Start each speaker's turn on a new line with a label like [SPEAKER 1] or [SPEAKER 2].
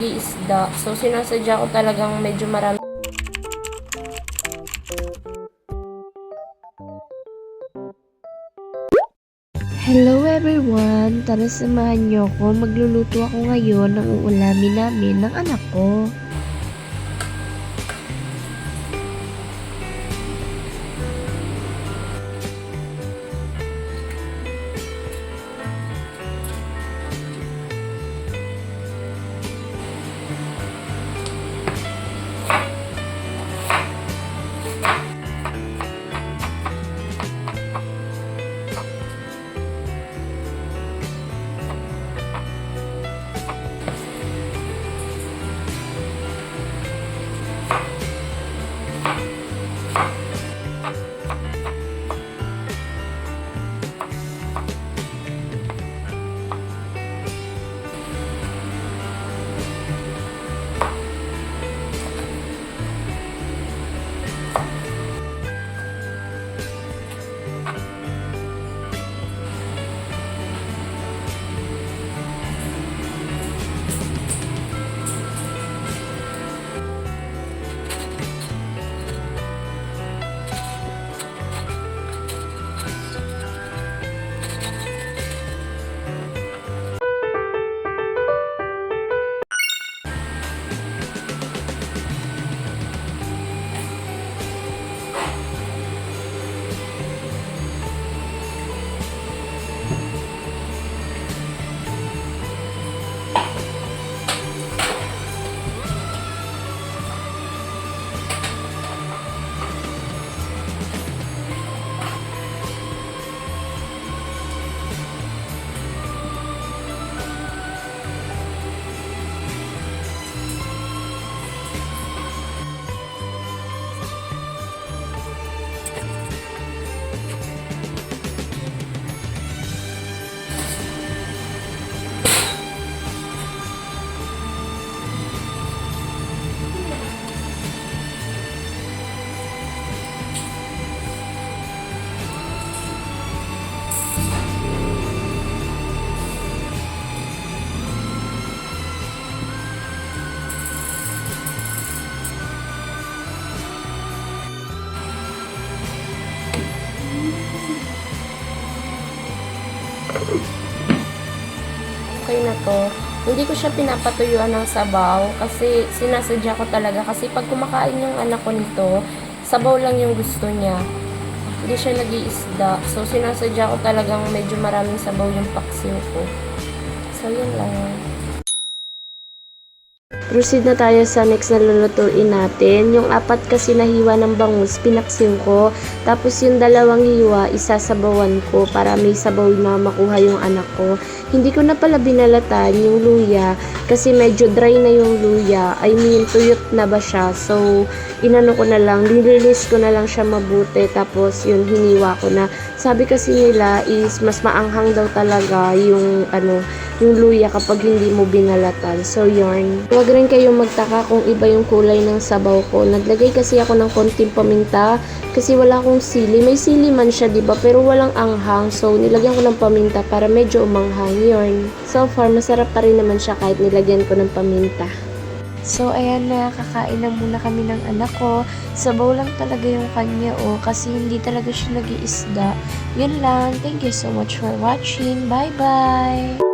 [SPEAKER 1] isda. So, sinasadya ko talagang medyo marami.
[SPEAKER 2] Hello everyone! Tara samahan niyo ako. Magluluto ako ngayon ng uulamin namin ng anak ko.
[SPEAKER 1] Okay na to. Hindi ko siya pinapatuyuan ng sabaw kasi sinasadya ko talaga. Kasi pag kumakain yung anak ko nito, sabaw lang yung gusto niya. Hindi siya nag-iisda. So, sinasadya ko talagang medyo maraming sabaw yung paksiw ko. So, yun lang.
[SPEAKER 2] Proceed na tayo sa next na lulutuin natin. Yung apat kasi na hiwa ng bangus, pinaksin ko. Tapos yung dalawang hiwa, isasabawan ko para may sabaw na makuha yung anak ko. Hindi ko na pala binalatan yung luya kasi medyo dry na yung luya. I mean, tuyot na ba siya. So, inano ko na lang, nililis ko na lang siya mabuti. Tapos, yun, hiniwa ko na. Sabi kasi nila is mas maanghang daw talaga yung ano, yung luya kapag hindi mo binalatan. So, yarn. Huwag rin kayong magtaka kung iba yung kulay ng sabaw ko. Naglagay kasi ako ng konting paminta kasi wala akong sili. May sili man siya, di ba? Pero walang anghang. So, nilagyan ko ng paminta para medyo umanghang. Yarn. So far, masarap pa rin naman siya kahit nilagyan ko ng paminta. So, ayan na, kakain na muna kami ng anak ko. Sabaw lang talaga yung kanya, oh, kasi hindi talaga siya nag-iisda. Yun lang. Thank you so much for watching. Bye-bye!